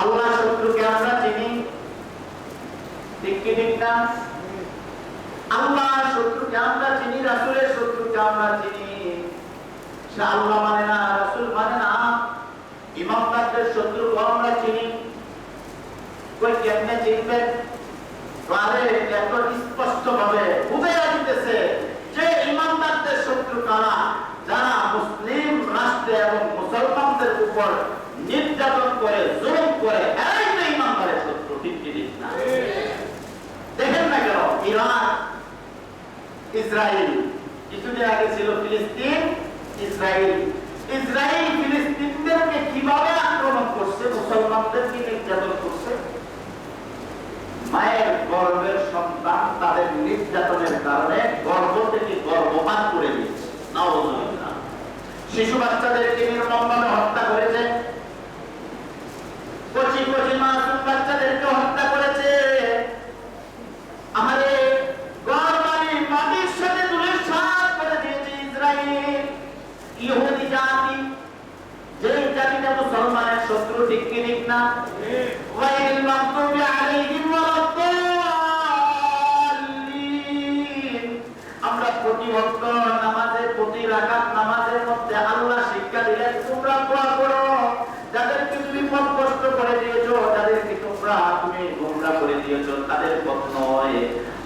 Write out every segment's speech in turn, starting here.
আল্লাহ শত্রুকে আমরা চিনি। আল্লাহ শত্রুকে আমরা চিনি, রাসূলের শত্রুকে আমরা চিনি। সে আল্লাহ মানে না, রাসূল মানে না। ইমামদারদের শত্রুকে আমরা চিনি। কই কেমনে চিনবেন শত্রু মুসলিম এবং মুসলমানদের উপর নির্যাতন করে, জুলুম করে এরাই তো ইমানদারের শত্রু ঠিক কি ঠিক না দেখেন না কেন ইরান ইসরায়েল কিছুদিন আগে ছিল ফিলিস্তিন ইসরায়েল ইসরায়েল ফিলিস্তিনদেরকে কীভাবে আক্রমণ করছে, মুসলমানদেরকে নির্যাতন করছে? মায়ের গর্ভের সন্তান তাদের নির্যাতনের কারণে গর্ভ থেকে গর্ভপাত করে দিয়েছে। শিশু বাচ্চাদেরকে নির্মমভাবে হত্যা করেছে। কচি কচি মাসুম বাচ্চাদেরকে হত্যা করেছে আমাদের গর্বানি মাটির সাথে তুলে সাত করে দিয়েছে ইসরায়েল ইহুদি জাতি যে জাতিটা মুসলমানের শত্রু ঠিক কি ঠিক না গায়রিল মাগদুবি আলাইহিম ওয়ালাদ-দাল্লিন আমরা প্রতি ওয়াক্ত নামাজে প্রতি রাকাত নামাজের মধ্যে আল্লাহ শিক্ষা দিলেন, তোমরা দোয়া করো। যাদেরকে তুমি পথ কষ্ট করে দিয়েছ, যাদেরকে তোমরা তুমি গোমরা করে দিয়েছ, তাদের পথ নয়।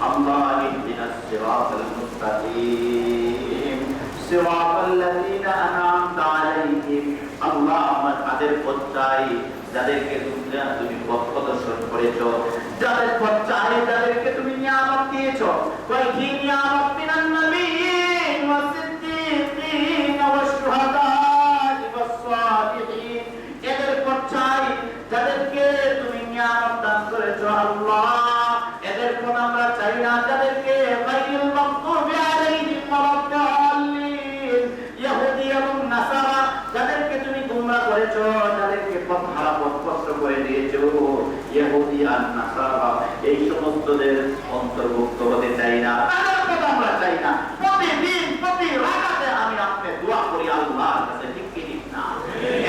আল্লাহ ইহদিনাস সিরাতাল মুস্তাকিম। সিরাতাল লাযিনা আন'আমতা আলাইহিম। আল্লাহ তাদের পথ চাই যাদেরকে তুমি পথ প্রদর্শন করেছ, যাদের পথ চাই যাদেরকে তুমি নিয়ামত দিয়েছ কয় কি নিয়ামত মিনান নবিয়্যিন ওয়াস সিদ্দীকিন ওয়াস শুহাদা ওয়াস সালিহিন এদের পথ চাই যাদেরকে তুমি নিয়ামত দান করেছ আল্লাহ এদের পথ আমরা চাই না যাদেরকে গায়রুল মাগদুবি আলাইহিম ওয়ালাদ-দাল্লিন ইহুদি এবং নাসারা যাদেরকে তুমি গুমরা করেছ যাদেরকে পথ হারা পথ কষ্ট করে দিয়েছ ইহুদি আর নাসারা এই সমস্তদের অন্তর্ভুক্ত হতে চাই না তাদের কথা আমরা চাই না প্রতিদিন প্রতি রাকাতে আমি আপনি দোয়া করি আল্লাহর কাছে ঠিক কি ঠিক না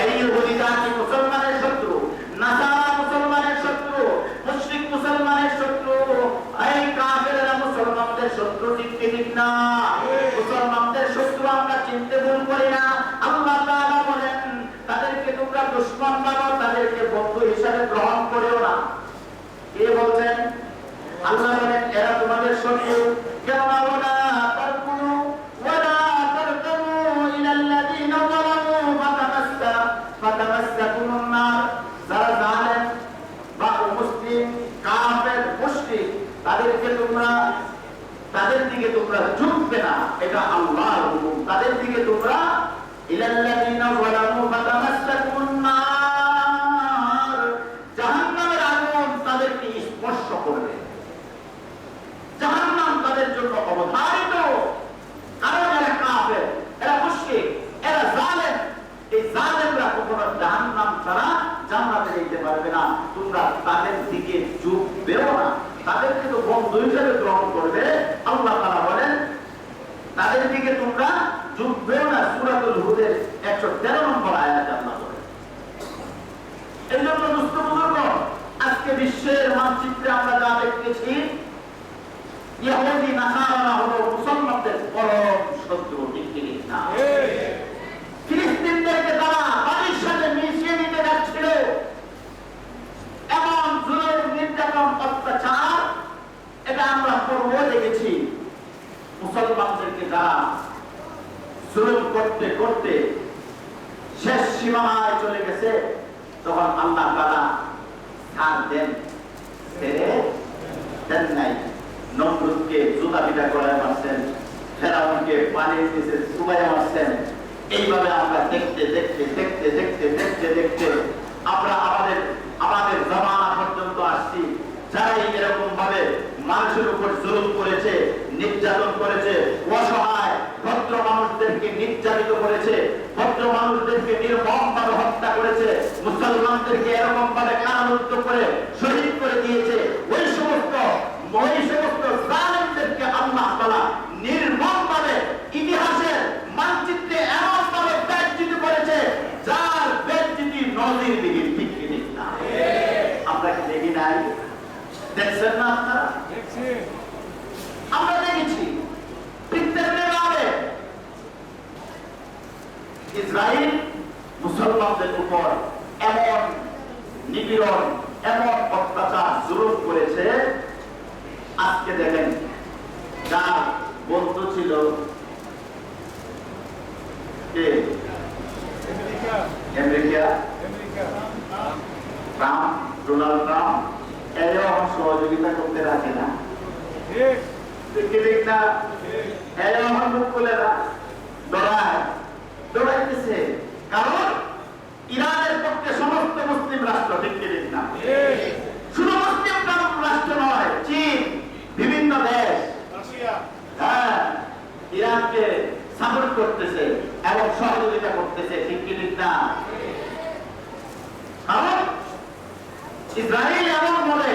এই ইহুদি জাতি মুসলমানের শত্রু নাসারা মুসলমানের শত্রু মুশরিক মুসলমানের শত্রু এই কাফেররা মুসলমানদের শত্রু ঠিক কি ঠিক না মুসলমানদের শত্রু আমরা চিনতে ভুল করি না আল্লাহ তাআলা বলেন তাদেরকে তোমরা দুশমন ভাবো তাদেরকে বন্ধু হিসাবে গ্রহণ করেও না কে বলছেন তাদেরকে তোমরা তাদের দিকে তোমরা ঝুঁকবে না। এটা আল্লাহর তাদের দিকে তোমরা ইলাল্লাযীনা ফাতামাসসাকুমুন নার জাহান্নামের আগুন তাদেরকে স্পর্শ করবে জাহান্নাম তাদের জন্য অবধারিত কারণ এরা কাফের এরা মুশরিক এরা জালেম এই জালেমরা কখনো জাহান্নাম ছাড়া জান্নাতে যেতে পারবে না তোমরা তাদের দিকে ঝুঁকবেও না তাদেরকে তো বন্ধু হিসেবে গ্রহণ করবে আল্লাহ তাআলা বলেন তাদের দিকে তোমরা ঝুঁকবেও না সূরাতুল হুদের 113 নম্বর আয়াতে আল্লাহ বলেন এই জন্য দুস্থ বুজুর্গ আজকে বিশ্বের মানচিত্রে আমরা যা দেখতেছি ইহুদি নাসারারা হলো মুসলমানদের পরম শত্রু ঠিক কি ঠিক না ফিলিস্তিনদেরকে তারা বাড়ির সাথে মিশিয়ে নিতে যাচ্ছিল এমন জুলুম নির্যাতন অত্যাচার এটা আমরা পূর্ব দেখেছি মুসলমানদেরকে যারা জুলুম করতে করতে শেষ সীমানায় চলে গেছে তখন আল্লাহ তারা ছাড় দেন, ছেড়ে দেন নাই। নমরুদকে জুতা পিটা করে মারছেন, ফেরাউনকে পানির নিচে চুবাইয়া মারছেন। এইভাবে আমরা দেখতে দেখতে দেখতে দেখতে দেখতে দেখতে আমরা আমাদের আমাদের জমানা পর্যন্ত আসছি। যারাই এরকম ভাবে মানুষের উপর জুলুম করেছে, নির্যাতন করেছে, অসহায় ভদ্র মানুষদেরকে নির্যাতিত করেছে ভদ্র মানুষদেরকে নির্মম ভাবে হত্যা করেছে, মুসলমানদেরকে এরকম ভাবে কারারুদ্ধ করে শহীদ করে দিয়েছে। ওই সমস্ত ওই সমস্ত জালেমদেরকে আল্লাহ তাআলা নির্মম ভাবে ইতিহাসের মানচিত্রে এমন ভাবে ব্যাজ্যিত করেছে যার ব্যাজ্যিতি নজির দিকে ঠিক কি ঠিক না দেখছেন না আপনারা আমরা দেখেছি ঠিক তেমনি ভাবে ইসরায়েল মুসলমানদের উপর এমন নিপীড়ন এমন অত্যাচার জুলুম করেছে। আজকে দেখেন যার বন্ধু ছিল কে? আমেরিকা ট্রাম্প ডোনাল্ড ট্রাম্প সহযোগিতা করতে রাখে না। ঠিক। কি না? এরাও আমার মুখ খুলে না। ডরায়। ডরাইতেছে কারণ ইরানের পক্ষে সমস্ত মুসলিম রাষ্ট্র ঠিক না। শুধু মুসলিম রাষ্ট্র নয় চীন বিভিন্ন দেশ। হ্যাঁ ইরানকে সাপোর্ট করতেছে এবং সহযোগিতা করতেছে ঠিক কি ঠিক না? কারণ ইসরায়েল এমন ভাবে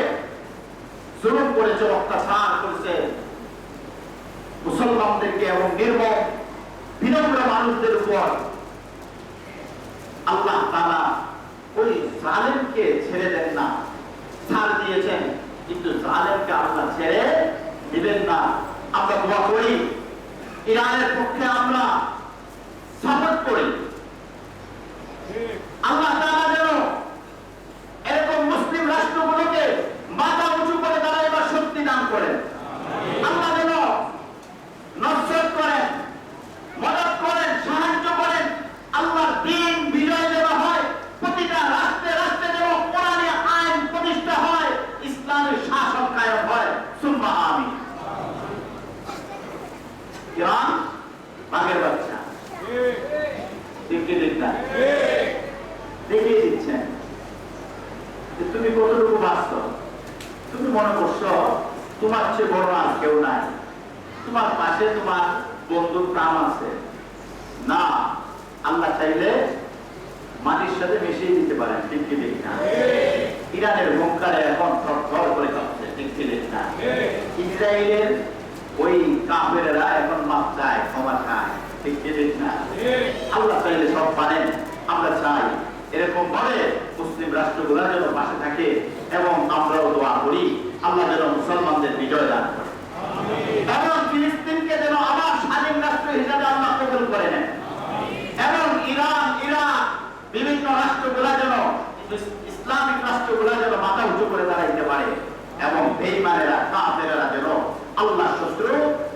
জুলুম করেছে অত্যাচার করেছে। মুসলমানদেরকে এবং নির্মম বিনম্র মানুষদের উপর আল্লাহ তারা ওই জালেমকে ছেড়ে দেন না। ছাড় দিয়েছেন, কিন্তু জালেমকে আল্লাহ ছেড়ে দিবেন না। আমরা দোয়া করি, ইরানের পক্ষে আমরা সাপোর্ট করি। আল্লাহ তাআলা যেন এরকম মুসলিম রাষ্ট্রগুলোকে মাথা উঁচু করে দাঁড়াইবার শক্তি দান করেন আল্লাহ যেন নসরত করেন মদত করেন সাহায্য করেন আল্লাহর দিন বিজয় যেন হয় প্রতিটা রাষ্ট্রে রাষ্ট্রে যেন কোরআনে আইন প্রতিষ্ঠা হয় ইসলামের শাসন কায়েম হয় সুম্মা আমি বাঘের বাচ্চা দেখিয়ে দিচ্ছেন। তুমি কতটুকু বাস্তব তুমি মনে করছ, তোমার চেয়ে বড় আর কেউ নাই। তোমার পাশে তোমার বন্ধুর প্রাণ আছে। না, আল্লাহ চাইলে মাটির সাথে মিশিয়ে দিতে পারেন ঠিক কি ঠিক না। ইরানের হুঙ্কারে এখন থর করে কাঁপছে ঠিক কি ঠিক না। ইসরায়েলের ওই কাফেরেরা এখন মাপ চায় ক্ষমা চায় ঠিক ঠিক না আল্লাহ চাইলে সব পারেন আমরা চাই এরকম ভাবে মুসলিম রাষ্ট্রগুলা যেন পাশে থাকে এবং আমরাও দোয়া করি আল্লাহ যেন মুসলমানদের বিজয় দান করে এবং ফিলিস্তিনকে যেন আবার স্বাধীন রাষ্ট্র হিসাবে আল্লাহ কবুল করে নেন এবং ইরান ইরাক বিভিন্ন রাষ্ট্রগুলা যেন ইসলামিক রাষ্ট্রগুলা যেন মাথা উঁচু করে দাঁড়াইতে পারে এবং বেইমানেরা আল্লাহ শত্রু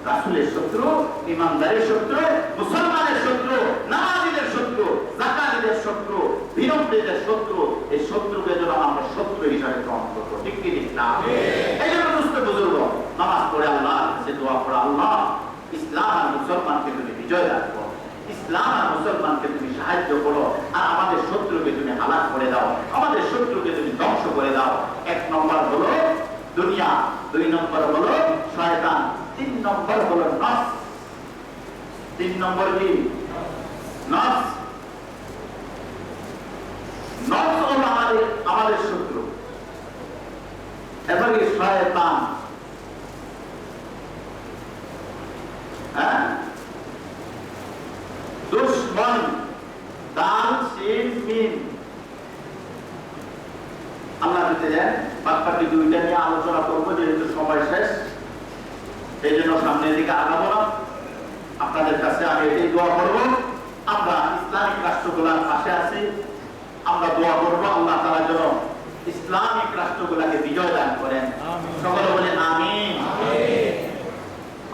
রাসুলের শত্রু ইমানদারের শত্রু মুসলমানের শত্রু নামাজিদের শত্রু জাকাতিদের শত্রু বিরোধীদের শত্রু এই শত্রুকে যেন আমরা শত্রু হিসাবে গ্রহণ করব। ঠিক কি ঠিক না? এই জন্য দুস্থ বুজুর্গ নামাজ পড়ে আল্লাহ সে দোয়া পড়ে আল্লাহ ইসলাম আর মুসলমানকে তুমি বিজয় রাখব ইসলাম আর মুসলমানকে তুমি সাহায্য করো আর আমাদের শত্রুকে তুমি হালাক করে দাও আমাদের শত্রুকে তুমি ধ্বংস করে দাও। এক নম্বর হলো দুনিয়া দুই নম্বর হলো নম্বর হলো নাস। তিন নম্বর কি? নাস। নস হলো আমাদের আমাদের শত্রু। এবারে শয়তান হ্যাঁ দুশ্মন দাল সিন মিন আল্লাহ দিতে দেন বাকি দুইটা নিয়ে আলোচনা করব যেহেতু সময় শেষ এই জন্য সামনের দিকে আগাবো না। আপনাদের কাছে আমি এটাই দোয়া করব। আমরা ইসলামিক রাষ্ট্রগুলার পাশে আছি। আমরা দোয়া করব আল্লাহ তারা যেন ইসলামিক রাষ্ট্রগুলাকে বিজয় দান করেন সকলে বলে সকল